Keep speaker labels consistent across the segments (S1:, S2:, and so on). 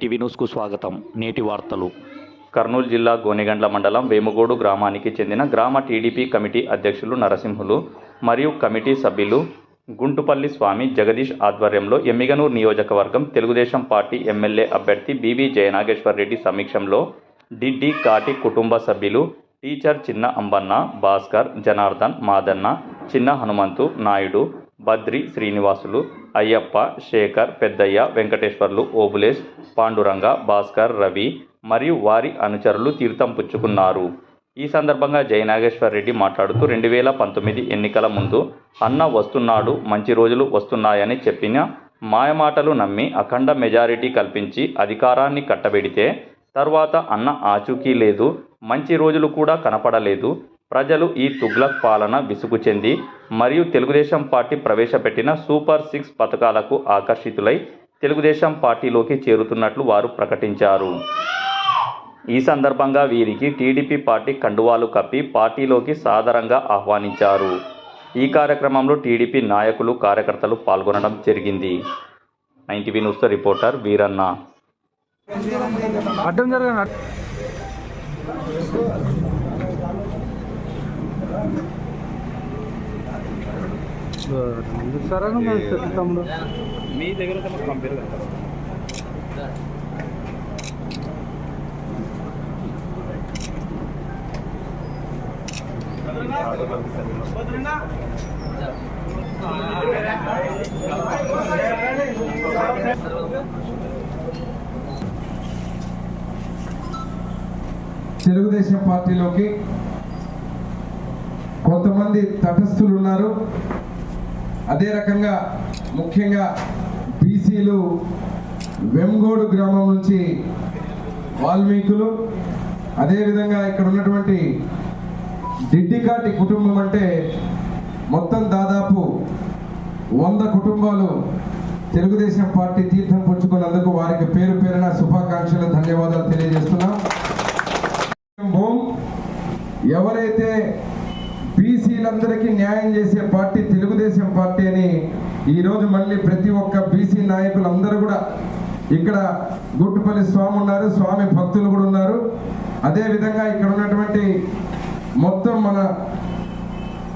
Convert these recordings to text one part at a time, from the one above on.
S1: TV న్యూస్కు స్వాగతం. నేటి వార్తలు.
S2: కర్నూలు జిల్లా గోనెగండ్ల మండలం వేముగోడు గ్రామానికి చెందిన గ్రామ టీడీపీ కమిటీ అధ్యక్షులు నరసింహులు మరియు కమిటీ సభ్యులు గుంటుపల్లి స్వామి జగదీష్ ఆధ్వర్యంలో ఎమ్మిగనూరు నియోజకవర్గం తెలుగుదేశం పార్టీ ఎమ్మెల్యే అభ్యర్థి బీవీ జయనాగేశ్వర్ రెడ్డి సమీక్షంలో డిడ్డి కాటి కుటుంబ సభ్యులు టీచర్ చిన్న అంబన్న భాస్కర్ జనార్దన్ మాదన్న చిన్న హనుమంతు నాయుడు బద్రి శ్రీనివాసులు అయ్యప్ప శేఖర్ పెద్దయ్య వెంకటేశ్వర్లు ఓబులేష్ పాండురంగ భాస్కర్ రవి మరియు వారి అనుచరులు తీర్థం పుచ్చుకున్నారు. ఈ సందర్భంగా జయనాగేశ్వర్ రెడ్డి మాట్లాడుతూ రెండు వేల పంతొమ్మిది ఎన్నికల ముందు అన్న వస్తున్నాడు మంచి రోజులు వస్తున్నాయని చెప్పిన మాయమాటలు నమ్మి అఖండ మెజారిటీ కల్పించి అధికారాన్ని కట్టబెడితే తర్వాత అన్న ఆచూకీ లేదు మంచి రోజులు కూడా కనపడలేదు ప్రజలు ఈ తుగ్లక్ పాలన విసుగు చెంది మరియు తెలుగుదేశం పార్టీ ప్రవేశపెట్టిన సూపర్ సిక్స్ పథకాలకు ఆకర్షితులై తెలుగుదేశం పార్టీలోకి చేరుతున్నట్లు వారు ప్రకటించారు. ఈ సందర్భంగా వీరికి టీడీపీ పార్టీ కండువాలు కప్పి పార్టీలోకి సాదరంగా ఆహ్వానించారు. ఈ కార్యక్రమంలో టీడీపీ నాయకులు కార్యకర్తలు పాల్గొనడం జరిగింది. Nine TV news reporter Veeranna.
S3: అడ్డం జరగండి సరే తమ్ముడు
S2: మీ దగ్గర పంపారు
S4: తెలుగుదేశం పార్టీలోకి కొంతమంది తటస్థులు ఉన్నారు అదే రకంగా ముఖ్యంగా బీసీలు వెంగోడు గ్రామం నుంచి వాల్మీకులు. అదేవిధంగా ఇక్కడ ఉన్నటువంటి డిడ్డికాటి కుటుంబం అంటే మొత్తం దాదాపు వంద కుటుంబాలు తెలుగుదేశం పార్టీ తీర్థం పుచ్చుకున్నందుకు వారికి పేరు పేరున శుభాకాంక్షలు ధన్యవాదాలు తెలియజేస్తున్నాం. ఎవరైతే బీసీలందరికీ న్యాయం చేసే పార్టీ తెలుగుదేశం పార్టీ అని ఈరోజు మళ్ళీ ప్రతి ఒక్క బీసీ నాయకులు అందరూ కూడా ఇక్కడ గుట్టుపల్లి స్వామి ఉన్నారు స్వామి భక్తులు కూడా ఉన్నారు. అదేవిధంగా ఇక్కడ ఉన్నటువంటి మొత్తం మన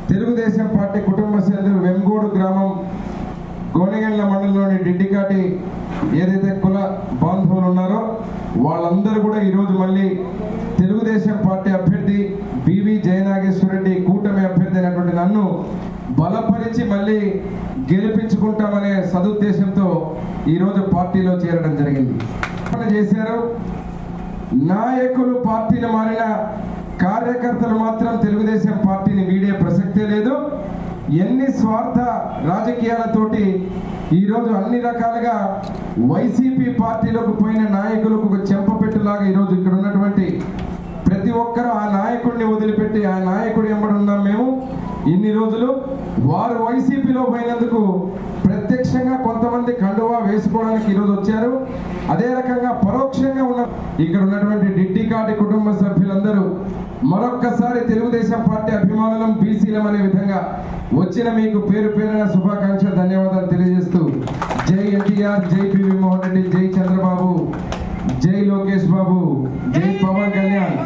S4: తెలుగుదేశం పార్టీ కుటుంబ సభ్యులు వెంగోడు గ్రామం గోనెగండ్ల మండలంలోని డిడ్డికాటి ఏదైతే కుల బాంధవులు ఉన్నారో వాళ్ళందరూ కూడా ఈరోజు మళ్ళీ తెలుగుదేశం పార్టీ అభ్యర్థి బివి జయనాగేశ్వర రెడ్డి అయినటువంటి నన్ను బలపరిచి మళ్ళీ గెలిపించుకుంటామనే సదుద్దేశంతో ఈరోజు పార్టీలో చేరడం జరిగింది. చేశారు. నాయకులు పార్టీని మారిన కార్యకర్తలు మాత్రం తెలుగుదేశం పార్టీని వీడే ప్రసక్తే లేదు. ఎన్ని స్వార్థ రాజకీయాలతోటి ఈరోజు అన్ని రకాలుగా వైసీపీ పార్టీలోకి పోయిన నాయకులకు ఒక చెంపపెట్టులాగా ఈరోజు ఇక్కడ ఉన్నటువంటి ప్రతి ఒక్కరూ ఆ నాయకుడిని వదిలిపెట్టి ఆ నాయకుడు ఎంబడి ఉన్నాం మేము. ఇన్ని రోజులు వారు వైసీపీలో పోయినందుకు ప్రత్యక్షంగా కొంతమంది కండువా వేసుకోవడానికి ఈరోజు వచ్చారు. అదే రకంగా పరోక్షంగా ఉన్న ఇక్కడ ఉన్నటువంటి డిడ్డికాటి కుటుంబ సభ్యులందరూ మరొక్కసారి తెలుగుదేశం పార్టీ అభిమానులం బీసీలం అనే విధంగా వచ్చిన మీకు పేరు పేరున శుభాకాంక్షలు ధన్యవాదాలు తెలియజేస్తూ జై ఎన్టీఆర్ జై పివి మోహన్ రెడ్డి జై చంద్రబాబు జై లోకేష్ బాబు జై పవన్ కళ్యాణ్.